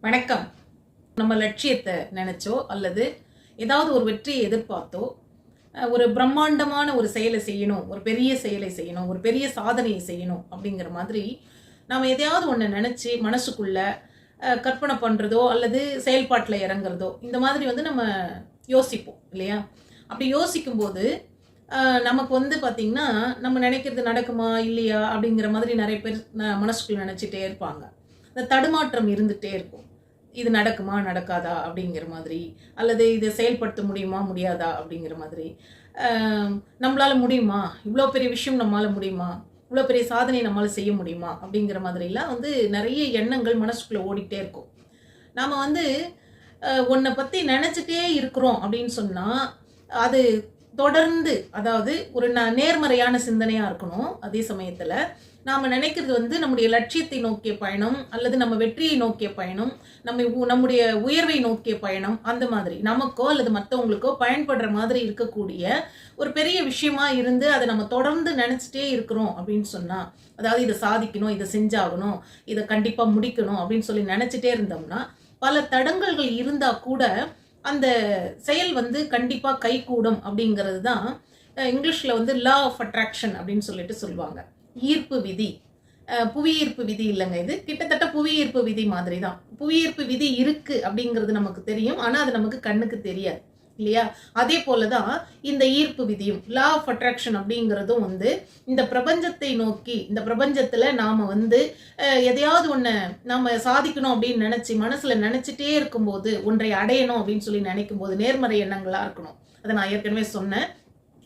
வணக்கம். நம்ம லட்சியத்தை நினைச்சோ அல்லது ஏதாவது ஒரு வெற்றியை எதிர்பார்த்தோ ஒரு பிரம்மாண்டமான ஒரு செயலை செய்யணும் ஒரு பெரிய செயலை செய்யணும் ஒரு பெரிய சாதனையை செய்யணும் அப்படிங்கிற மாதிரி நாம் எதையாவது ஒன்று நினச்சி மனசுக்குள்ள கற்பனை பண்ணுறதோ அல்லது செயல்பாட்டில் இறங்குறதோ இந்த மாதிரி வந்து நம்ம யோசிப்போம் இல்லையா? அப்படி யோசிக்கும்போது நமக்கு வந்து பார்த்திங்கன்னா நம்ம நினைக்கிறது நடக்குமா இல்லையா அப்படிங்கிற மாதிரி நிறைய பேர் ந- மனசுக்குள்ள நினச்சிட்டே இருப்பாங்க. அந்த தடுமாற்றம் இருந்துகிட்டே இருக்கும். இது நடக்குமா நடக்காதா அப்படிங்கிற மாதிரி அல்லது இதை செயல்படுத்த முடியுமா முடியாதா அப்படிங்கிற மாதிரி. நம்மளால் முடியுமா? இவ்வளோ பெரிய விஷயம் நம்மளால முடியுமா? இவ்வளோ பெரிய சாதனை நம்மளால் செய்ய முடியுமா? அப்படிங்கிற மாதிரிலாம் வந்து நிறைய எண்ணங்கள் மனசுக்குள்ளே ஓடிட்டே இருக்கும். நாம் வந்து உன்னை பற்றி நினச்சிட்டே இருக்கிறோம் அப்படின்னு சொன்னால் அது தொடர்ந்து அதாவது ஒரு ந நேர்மறையான சிந்தனையாக இருக்கணும் அதே சமயத்தில். நாம் நினைக்கிறது வந்து நம்முடைய லட்சியத்தை நோக்கிய பயணம் அல்லது நம்ம வெற்றியை நோக்கிய பயணம் நம்ம உ- நம்முடைய உயர்வை நோக்கிய பயணம் அந்த மாதிரி. நமக்கோ அல்லது மற்றவங்களுக்கோ பயன்படுற மாதிரி இருக்கக்கூடிய ஒரு பெரிய விஷயமா இருந்து அதை நம்ம தொடர்ந்து நினச்சிட்டே இருக்கிறோம் அப்படின்னு சொன்னால் அதாவது இதை சாதிக்கணும் இதை செஞ்சாகணும் இதை கண்டிப்பாக முடிக்கணும் அப்படின்னு சொல்லி நினச்சிட்டே இருந்தோம்னா பல தடங்கல்கள் இருந்தால் கூட அந்த செயல் வந்து கண்டிப்பாக கைகூடும் அப்படிங்கிறது தான் இங்கிலீஷில் வந்து லா ஆஃப் அட்ராக்ஷன் அப்படின்னு சொல்லிட்டு சொல்லுவாங்க. ஈர்ப்பு விதி. புவியீர்ப்பு விதி இல்லைங்க இது. கிட்டத்தட்ட புவியீர்ப்பு விதி மாதிரி தான் புவியீர்ப்பு விதி இருக்கு அப்படிங்கிறது நமக்கு தெரியும். ஆனால் அது நமக்கு கண்ணுக்கு தெரியாது. இல்லையா? அதே போல தான் இந்த ஈர்ப்பு விதியும் லா ஆஃப் அட்ராக்ஷன் அப்படிங்கிறதும் வந்து இந்த பிரபஞ்சத்தை நோக்கி இந்த பிரபஞ்சத்தில் நாம் வந்து எதையாவது ஒன்று நம்ம சாதிக்கணும் அப்படின்னு நினச்சி மனசில் நினச்சிட்டே இருக்கும்போது ஒன்றை அடையணும் அப்படின்னு சொல்லி நினைக்கும் போது நேர்மறை எண்ணங்களாக இருக்கணும். அதை நான் ஏற்கனவே சொன்னேன்.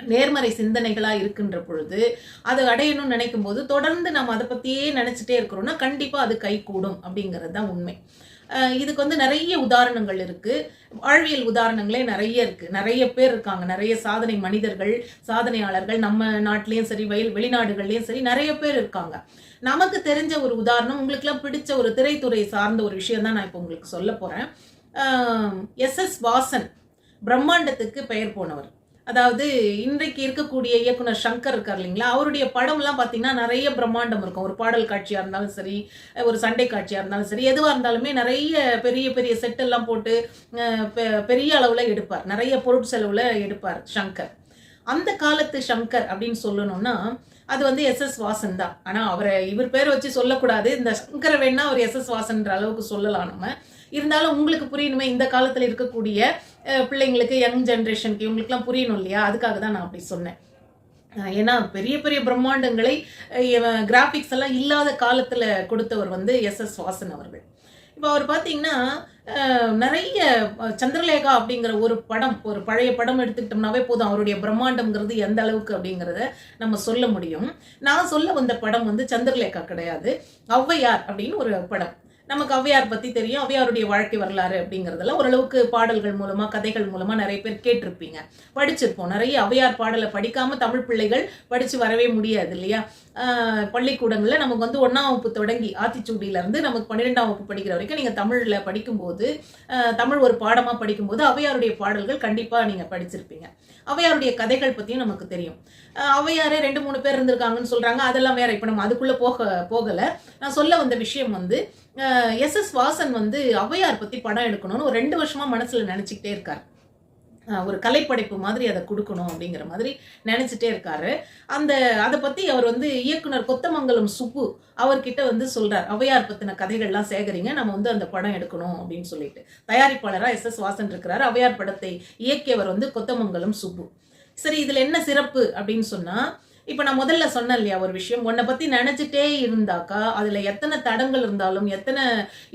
நேர்மறை சிந்தனைகளாக இருக்கின்ற பொழுது அதை அடையணும்னு நினைக்கும் போது தொடர்ந்து நம்ம அதை பற்றியே நினச்சிட்டே இருக்கிறோம்னா கண்டிப்பாக அது கைகூடும் அப்படிங்கிறது தான் உண்மை. இதுக்கு வந்து நிறைய உதாரணங்கள் இருக்குது வாழ்வியல் உதாரணங்களே நிறைய இருக்குது நிறைய பேர் இருக்காங்க. நிறைய சாதனை மனிதர்கள் சாதனையாளர்கள் நம்ம நாட்டிலையும் சரி வயல் வெளிநாடுகள்லையும் சரி நிறைய பேர் இருக்காங்க. நமக்கு தெரிஞ்ச ஒரு உதாரணம் உங்களுக்குலாம் பிடிச்ச ஒரு திரைத்துறை சார்ந்த ஒரு விஷயம் தான் நான் இப்போ உங்களுக்கு சொல்ல போகிறேன் எஸ் எஸ் வாசன் பிரம்மாண்டத்துக்கு பெயர் போனவர். அதாவது இன்றைக்கு இருக்கக்கூடிய இயக்குனர் சங்கர் இருக்கார் இல்லைங்களா? அவருடைய படம்லாம் பார்த்தீங்கன்னா நிறைய பிரம்மாண்டம் இருக்கும். ஒரு பாடல் காட்சியாக இருந்தாலும் சரி ஒரு சண்டை காட்சியாக இருந்தாலும் சரி எதுவாக இருந்தாலுமே நிறைய பெரிய பெரிய செட்டெல்லாம் போட்டு பெ- பெரிய அளவில் எடுப்பார். நிறைய பொருட்செலவில் எடுப்பார் சங்கர். அந்த காலத்து சங்கர் அப்படின்னு சொல்லணும்னா அது வந்து எஸ் எஸ் வாசன் தான். ஆனால் அவரை இவர் பேர் வச்சு சொல்லக்கூடாது. இந்த சங்கரை வேணா அவர் எஸ் எஸ் வாசன்ற அளவுக்கு சொல்லலாம் நம்ம. இருந்தாலும் உங்களுக்கு புரியணுமே இந்த காலத்தில் இருக்கக்கூடிய பிள்ளைங்களுக்கு யங் ஜென்ரேஷனுக்கு இவங்களுக்குலாம் புரியணும் இல்லையா? அதுக்காக தான் நான் அப்படி சொன்னேன். ஏன்னா பெரிய பெரிய பிரம்மாண்டங்களை கிராஃபிக்ஸ் எல்லாம் இல்லாத காலத்தில் கொடுத்தவர் வந்து எஸ். எஸ். வாசன் அவர்கள். இப்போ அவர் பார்த்தீங்கன்னா நிறைய சந்திரலேகா அப்படிங்கிற ஒரு படம் ஒரு பழைய படம் எடுத்துக்கிட்டோம்னாவே போதும். அவருடைய பிரம்மாண்டம்ங்கிறது எந்த அளவுக்கு அப்படிங்கிறத நம்ம சொல்ல முடியும். நான் சொல்ல வந்த படம் வந்து சந்திரலேகா கிடையாது. ஔவையார் அப்படின்னு ஒரு படம். நமக்கு ஔவையார் பற்றி தெரியும். ஔவையாருடைய வாழ்க்கை வரலாறு அப்படிங்கிறதெல்லாம் ஓரளவுக்கு பாடல்கள் மூலமாக கதைகள் மூலமாக நிறைய பேர் கேட்டிருப்பீங்க. படிச்சிருப்போம். நிறைய ஔவையார் பாடலை படிக்காமல் தமிழ் பிள்ளைகள் படித்து வரவே முடியாது இல்லையா? பள்ளிக்கூடங்களில் நமக்கு வந்து ஒன்றாம் வகுப்பு தொடங்கி ஆத்திச்சூடியிலேருந்து நமக்கு பன்னிரெண்டாம் வகுப்பு படிக்கிற வரைக்கும் நீங்கள் தமிழில் படிக்கும்போது தமிழ் ஒரு பாடமாக படிக்கும்போது அவையாருடைய பாடல்கள் கண்டிப்பாக நீங்கள் படிச்சிருப்பீங்க. அவையாருடைய கதைகள் பற்றியும் நமக்கு தெரியும். அவையாரே ஔவையாரே ரெண்டு மூணு பேர் இருந்திருக்காங்கன்னு சொல்கிறாங்க அதெல்லாம் வேற இப்போ நம்ம அதுக்குள்ளே போக போகலை. நான் சொல்ல வந்த விஷயம் வந்து எஸ் எஸ் வாசன் வந்து ஔவையார் பற்றி படம் எடுக்கணும்னு ஒரு ரெண்டு வருஷமாக மனசில் நினச்சிக்கிட்டே இருக்கார். ஒரு கலைப்படைப்பு மாதிரி அதை கொடுக்கணும் அப்படிங்கிற மாதிரி நினச்சிட்டே இருக்காரு. அந்த அதை பற்றி அவர் வந்து இயக்குனர் கொத்தமங்கலம் சுப்பு அவர்கிட்ட வந்து சொல்கிறார் ஔவையார் பற்றின கதைகள்லாம் சேகரிங்க நம்ம வந்து அந்த படம் எடுக்கணும் அப்படின்னு சொல்லிட்டு. தயாரிப்பாளராக எஸ் எஸ் வாசன் இருக்கிறார் ஔவையார் படத்தை இயக்கியவர் வந்து கொத்தமங்கலம் சுப்பு. சரி இதில் என்ன சிறப்பு அப்படின்னு சொன்னால் இப்போ நான் முதல்ல சொன்னேன் இல்லையா ஒரு விஷயம். உன்னை பற்றி நினச்சிட்டே இருந்தாக்கா அதில் எத்தனை தடங்கள் இருந்தாலும் எத்தனை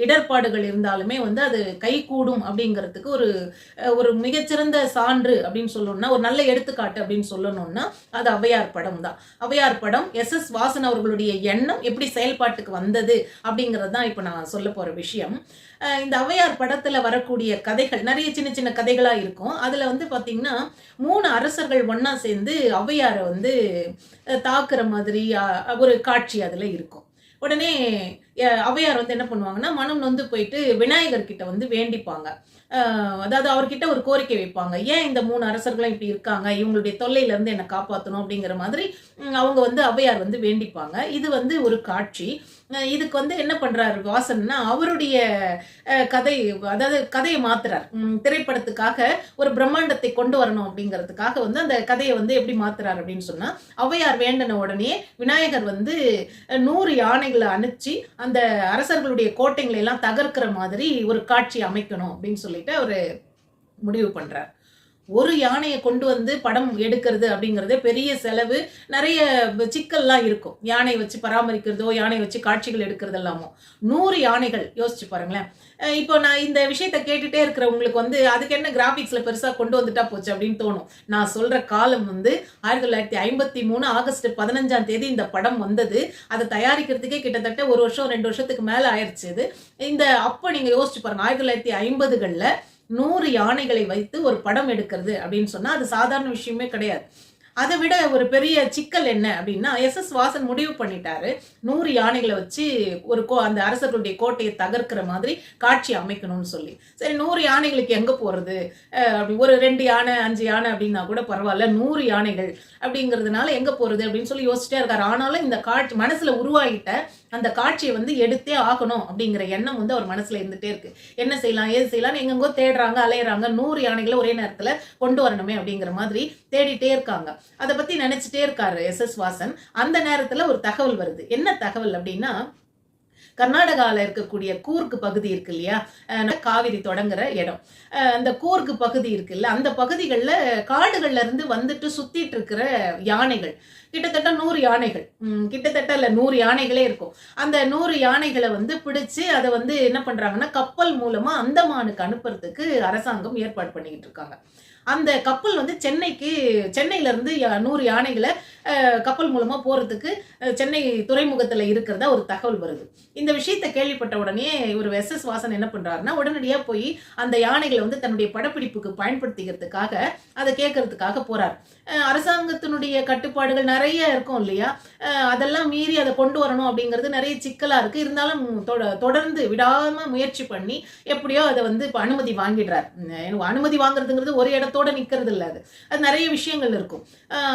இடர்பாடுகள் இருந்தாலுமே வந்து அது கைகூடும் அப்படிங்கிறதுக்கு ஒரு ஒரு மிகச்சிறந்த சான்று அப்படின்னு சொல்லணும்னா ஒரு நல்ல எடுத்துக்காட்டு அப்படின்னு சொல்லணும்னா அது அவையார் படம் தான். ஔவையார் படம் எஸ் எஸ் வாசன் அவர்களுடைய எண்ணம் எப்படி செயல்பாட்டுக்கு வந்தது அப்படிங்கிறது தான் இப்போ நான் சொல்ல போகிற விஷயம். இந்த ஔவையார் படத்தில் வரக்கூடிய கதைகள் நிறைய சின்ன சின்ன கதைகளாக இருக்கும். அதில் வந்து பார்த்திங்கன்னா மூணு அரசர்கள் ஒன்றா சேர்ந்து ஔவையாரை வந்து தாக்குற மாதிரி ஒரு காட்சி அதில் இருக்கும். உடனே அவையார் ஔவையார் வந்து என்ன பண்ணுவாங்கன்னா மனம் நொந்து போயிட்டு விநாயகர் கிட்ட வந்து வேண்டிப்பாங்க. அதாவது அவர்கிட்ட ஒரு கோரிக்கை வைப்பாங்க. ஏன் இந்த மூணு அரசர்களும் இப்படி இருக்காங்க? இவங்களுடைய தொல்லையிலேருந்து என்னை காப்பாற்றணும் அப்படிங்கிற மாதிரி அவங்க வந்து ஔவையார் வந்து வேண்டிப்பாங்க. இது வந்து ஒரு காட்சி. இதுக்கு வந்து என்ன பண்ணுறாரு வாசன்னா அவருடைய கதை அதாவது கதையை மாத்துறார். திரைப்படத்துக்காக ஒரு பிரம்மாண்டத்தை கொண்டு வரணும் அப்படிங்கிறதுக்காக வந்து அந்த கதையை வந்து எப்படி மாத்துறார் அப்படின்னு சொன்னால் ஔவையார் வேண்டின உடனே விநாயகர் வந்து நூறு யானை படைகளை அனுப்பிச்சு அந்த அரசர்களுடைய கோட்டைகளை எல்லாம் தகர்க்கிற மாதிரி ஒரு காட்சி அமைக்கணும் அப்படின்னு சொல்லிட்டு அவர் முடிவு பண்றார். ஒரு யானையை கொண்டு வந்து படம் எடுக்கிறது அப்படிங்கிறதே பெரிய செலவு. நிறைய சிக்கல்லாம் இருக்கும். யானை வச்சு பராமரிக்கிறதோ யானை வச்சு காட்சிகள் எடுக்கிறது எல்லாமோ நூறு யானைகள் யோசிச்சு பாருங்களேன். இப்போ நான் இந்த விஷயத்த கேட்டுட்டே இருக்கிறவங்களுக்கு வந்து அதுக்கு என்ன கிராஃபிக்ஸில் பெருசாக கொண்டு வந்துட்டா போச்சு அப்படின்னு தோணும். நான் சொல்கிற காலம் வந்து ஆயிரத்தி தொள்ளாயிரத்தி ஐம்பத்தி மூணு ஆகஸ்ட் பதினஞ்சாம் தேதி இந்த படம் வந்தது. அதை தயாரிக்கிறதுக்கே கிட்டத்தட்ட ஒரு வருஷம் ரெண்டு வருஷத்துக்கு மேலே ஆயிடுச்சு இது. இந்த அப்போ நீங்கள் யோசிச்சு பாருங்கள் ஆயிரத்தி தொள்ளாயிரத்தி ஐம்பதுகளில் நூறு யானைகளை வைத்து ஒரு படம் எடுக்கிறது அப்படின்னு சொன்னால் அது சாதாரண விஷயமே கிடையாது. அதை விட ஒரு பெரிய சிக்கல் என்ன அப்படின்னா எஸ் எஸ் வாசன் முடிவு பண்ணிட்டாரு. நூறு யானைகளை வச்சு ஒரு கோ அந்த அரசர்களுடைய கோட்டையை தகர்க்கிற மாதிரி காட்சி அமைக்கணும்னு சொல்லி. சரி நூறு யானைகளுக்கு எங்கே போகிறது அப்படி ஒரு ரெண்டு யானை அஞ்சு யானை அப்படின்னா கூட பரவாயில்ல நூறு யானைகள் அப்படிங்கிறதுனால எங்கே போகிறது அப்படின்னு சொல்லி யோசிச்சிட்டே இருக்காரு. ஆனாலும் இந்த காட்சி மனசில் உருவாகிட்ட அந்த காட்சியை வந்து எடுத்தே ஆகணும் அப்படிங்கிற எண்ணம் வந்து அவர் மனசுல இருந்துட்டே இருக்கு. என்ன செய்யலாம் ஏது செய்யலாம்னு எங்கெங்கோ தேடுறாங்க அலையறாங்க நூறு யானைகளை ஒரே நேரத்துல கொண்டு வரணுமே அப்படிங்கிற மாதிரி தேடிட்டே இருக்காங்க. அதை பத்தி நினைச்சிட்டே இருக்காரு எஸ் எஸ் வாசன். அந்த நேரத்துல ஒரு தகவல் வருது. என்ன தகவல் அப்படின்னா கர்நாடகாவில் இருக்கக்கூடிய கூர்க்கு பகுதி இருக்கு இல்லையா? காவிரி தொடங்குற இடம். அந்த கூர்க்கு பகுதி இருக்குல்ல அந்த பகுதிகளில் காடுகள்ல இருந்து வந்துட்டு சுத்திட்டு இருக்கிற யானைகள். கிட்டத்தட்ட நூறு யானைகள். கிட்டத்தட்ட இல்லை நூறு யானைகளே இருக்கும். அந்த நூறு யானைகளை வந்து பிடிச்சு அதை வந்து என்ன பண்றாங்கன்னா கப்பல் மூலமா அந்தமானுக்கு அனுப்புறதுக்கு அரசாங்கம் ஏற்பாடு பண்ணிக்கிட்டு இருக்காங்க. அந்த கப்பல் வந்து சென்னைக்கு சென்னையிலேருந்து யா- நூறு யானைகளை கப்பல் மூலமாக போகிறதுக்கு சென்னை துறைமுகத்தில் இருக்கிறதா ஒரு தகவல் வருது. இந்த விஷயத்தை கேள்விப்பட்ட உடனே ஒரு எஸ் எஸ் வாசன் என்ன பண்ணுறாருன்னா உடனடியாக போய் அந்த யானைகளை வந்து தன்னுடைய படப்பிடிப்புக்கு பயன்படுத்திக்கிறதுக்காக அதை கேட்கறதுக்காக போகிறார் அரசாங்கத்தினுடைய கட்டுப்பாடுகள் நிறைய இருக்கும் இல்லையா? அதெல்லாம் மீறி அதை கொண்டு வரணும் அப்படிங்கிறது நிறைய சிக்கலாக இருக்குது இருந்தாலும் தொட- தொடர்ந்து விடாமல் முயற்சி பண்ணி எப்படியோ அதை வந்து இப்போ அனுமதி வாங்கிடுறார். அனுமதி வாங்குறதுங்கிறது ஒரு எண்ணத்தோடு நிற்கிறது இல்லை அது. அது நிறைய விஷயங்கள் இருக்கும்.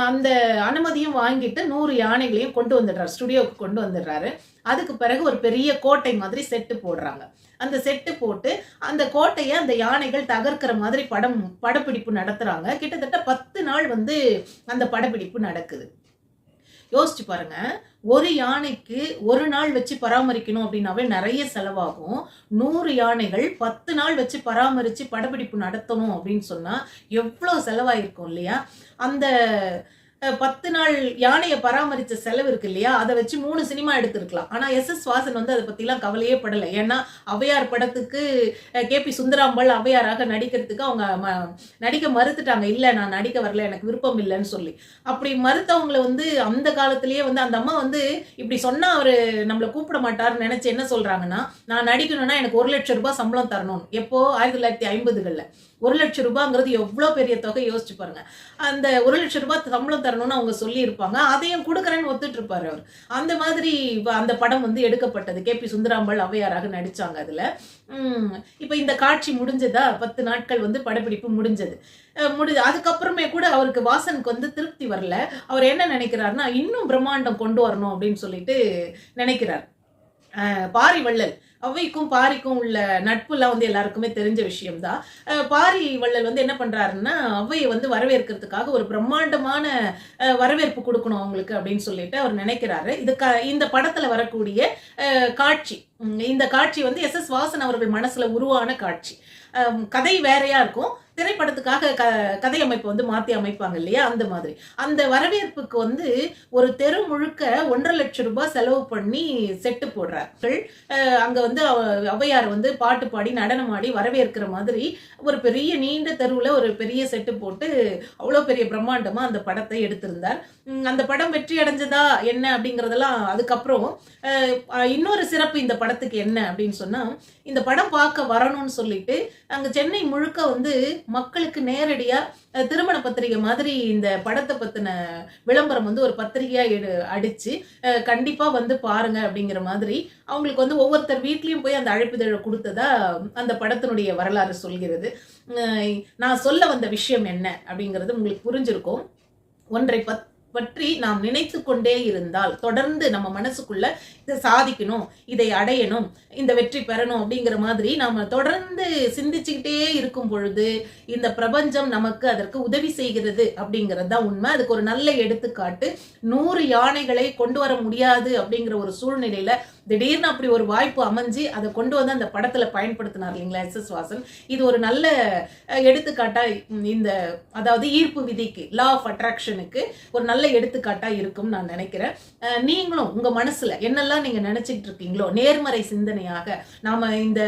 அந்த அனுமதியும் வாங்கிட்டு நூறு யானைகளையும் கொண்டு வந்துடுறாரு ஸ்டுடியோவுக்கு கொண்டு வந்துடுறாரு. அதுக்கு பிறகு ஒரு பெரிய கோட்டை மாதிரி செட்டு போடுறாங்க. அந்த செட்டு போட்டு அந்த கோட்டையை அந்த யானைகள் தகர்க்கிற மாதிரி படம் படப்பிடிப்பு நடத்துகிறாங்க கிட்டத்தட்ட பத்து நாள் வந்து அந்த படப்பிடிப்பு நடக்குது. யோசிச்சு பாருங்க. ஒரு யானைக்கு ஒரு நாள் வச்சு பராமரிக்கணும் அப்படின்னாவே நிறைய செலவாகும். நூறு யானைகள் பத்து நாள் வச்சு பராமரித்து படப்பிடிப்பு நடத்தணும் அப்படின்னு சொன்னால் எவ்வளோ செலவாயிருக்கும் இல்லையா? அந்த பத்து நாள் யானையை பராமரிச்ச செலவு இருக்கு இல்லையா? அதை வச்சு மூணு சினிமா எடுத்திருக்கலாம். ஆனால் எஸ். எஸ். வாசன் வந்து அதை பற்றிலாம் கவலையே படலை. ஏன்னா அவையார் படத்துக்கு கே. பி. சுந்தராம்பாள் அவையாராக நடிக்கிறதுக்கு அவங்க ம- நடிக்க மறுத்துட்டாங்க. இல்லை நான் நடிக்க வரல எனக்கு விருப்பம் இல்லைன்னு சொல்லி. அப்படி மறுத்தவங்களை வந்து அந்த காலத்திலேயே வந்து அந்த அம்மா வந்து இப்படி சொன்னால் அவர் நம்மளை கூப்பிட மாட்டார்னு நினச்சி என்ன சொல்றாங்கன்னா நான் நடிக்கணும்னா எனக்கு ஒரு லட்சம் ரூபாய் சம்பளம் தரணும் எப்போ? ஆயிரத்தி தொள்ளாயிரத்தி ஐம்பதுகளில். ஒரு லட்சம் ரூபாங்கிறது எவ்வளோ பெரிய தொகை யோசிச்சு பாருங்க. அந்த ஒரு லட்சம் ரூபாய் சம்பளம் தரணும்னு அவங்க சொல்லியிருப்பாங்க. அதையும் கொடுக்குறேன்னு ஒத்துட்டு இருப்பாரு அவர். அந்த மாதிரி அந்த படம் வந்து எடுக்கப்பட்டது. கே. பி. சுந்தராம்பாள் அவையாராக நடித்தாங்க அதில். இப்போ இந்த காட்சி முடிஞ்சதா? பத்து நாட்கள் வந்து படப்பிடிப்பு முடிஞ்சது. அஹ் முடி அதுக்கப்புறமே கூட அவருக்கு வாசனுக்கு வந்து திருப்தி வரல. அவர் என்ன நினைக்கிறாருன்னா இன்னும் பிரம்மாண்டம் கொண்டு வரணும் அப்படின்னு சொல்லிட்டு நினைக்கிறார். பாரி வள்ளல் ஔவைக்கும் பாரிக்கும் உள்ள நட்புலாம் வந்து எல்லாருக்குமே தெரிஞ்ச விஷயம்தான். பாரி வள்ளல் வந்து என்ன பண்ணுறாருன்னா ஔவையை வந்து வரவேற்கிறதுக்காக ஒரு பிரம்மாண்டமான வரவேற்பு கொடுக்கணும் அவங்களுக்கு அப்படின்னு சொல்லிட்டு அவர் நினைக்கிறாரு. இது க இந்த படத்தில் வரக்கூடிய காட்சி இந்த காட்சி வந்து எஸ் எஸ் வாசன் அவர்கள் மனசில் உருவான காட்சி. கதை வேறையாக இருக்கும். திரைப்படத்துக்காக க கதை அமைப்பு வந்து மாற்றி அமைப்பாங்க இல்லையா? அந்த மாதிரி. அந்த வரவேற்புக்கு வந்து ஒரு தெரு முழுக்க ஒன்றரை லட்சம் ரூபாய் செலவு பண்ணி செட்டு போடுறார்கள். அங்கே வந்து அவ- ஔவையார் வந்து பாட்டு பாடி நடனம் ஆடி வரவேற்கிற மாதிரி ஒரு பெரிய நீண்ட தெருவில் ஒரு பெரிய செட்டு போட்டு அவ்வளோ பெரிய பிரம்மாண்டமாக அந்த படத்தை எடுத்திருந்தார். அந்த படம் வெற்றி அடைஞ்சதா என்ன அப்படிங்கிறதெல்லாம் அதுக்கப்புறம் இன்னொரு சிறப்பு இந்த படத்துக்கு என்ன அப்படின்னு சொன்னால் இந்த படம் பார்க்க வரணும்னு சொல்லிட்டு அங்கே சென்னை முழுக்க வந்து மக்களுக்கு நேரடியாக திருமண பத்திரிகை மாதிரி இந்த படத்தை பற்றின விளம்பரம் வந்து ஒரு பத்திரிகையாக எடு அடித்து கண்டிப்பாக வந்து பாருங்க அப்படிங்கிற மாதிரி அவங்களுக்கு வந்து ஒவ்வொருத்தர் வீட்லேயும் போய் அந்த அழைப்புதழை கொடுத்ததா அந்த படத்தினுடைய வரலாறு சொல்கிறது. நான் சொல்ல வந்த விஷயம் என்ன அப்படிங்கிறது உங்களுக்கு புரிஞ்சிருக்கும். ஒன்றை பத் பற்றி நாம் நினைத்து கொண்டே இருந்தால் தொடர்ந்து நம்ம மனசுக்குள்ள இதை சாதிக்கணும் இதை அடையணும் இந்த வெற்றி பெறணும் அப்படிங்கிற மாதிரி நாம தொடர்ந்து சிந்திச்சுக்கிட்டே இருக்கும் பொழுது இந்த பிரபஞ்சம் நமக்கு அதற்கு உதவி செய்கிறது அப்படிங்கிறது தான் உண்மை. அதுக்கு ஒரு நல்ல எடுத்துக்காட்டு நூறு யானைகளை கொண்டு வர முடியாது அப்படிங்கிற ஒரு சூழ்நிலையில திடீர்னு அப்படி ஒரு வாய்ப்பு அமைஞ்சு அதை கொண்டு வந்து அந்த படத்துல பயன்படுத்தினார் இல்லைங்களா எஸ் எஸ் வாசன். இது ஒரு நல்ல எடுத்துக்காட்டா இந்த அதாவது ஈர்ப்பு விதிக்கு லா ஆஃப் அட்ராக்ஷனுக்கு ஒரு நல்ல எடுத்துக்காட்டா இருக்கும் நான் நினைக்கிறேன். நீங்களும் உங்க மனசுல என்னெல்லாம் நீங்க நினைச்சிட்டு இருக்கீங்களோ நேர்மறை சிந்தனையாக நாம இந்த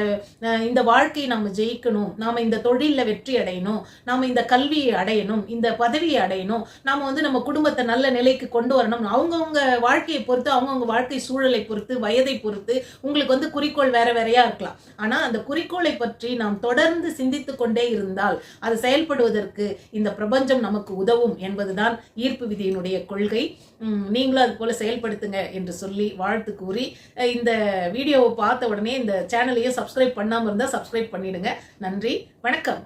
இந்த வாழ்க்கையை நாம ஜெயிக்கணும் நாம இந்த தொழில வெற்றி அடையணும் நாம இந்த கல்வியை அடையணும் இந்த பதவியை அடையணும் நாம வந்து நம்ம குடும்பத்தை நல்ல நிலைக்கு கொண்டு வரணும் அவங்கவுங்க வாழ்க்கையை பொறுத்து அவங்கவுங்க வாழ்க்கை சூழலை பொறுத்து வயதை பொறுத்து உங்களுக்கு வந்து குறிக்கோள் வேற வேறையா இருக்கலாம். ஆனா அந்த குறிக்கோளை பற்றி நாம் தொடர்ந்து சிந்தித்து கொண்டே இருந்தால் அது செயல்படுவதற்கு இந்த பிரபஞ்சம் நமக்கு உதவும் என்பதுதான் ஈர்ப்பு என்னுடைய கொள்கை. நீங்களும் அது போல செயல்படுத்துங்க என்று சொல்லி வாழ்த்து கூறி இந்த வீடியோவை பார்த்த உடனே இந்த சேனலையும் சப்ஸ்கிரைப் பண்ணாமல் இருந்தால் சப்ஸ்கிரைப் பண்ணிடுங்க. நன்றி வணக்கம்.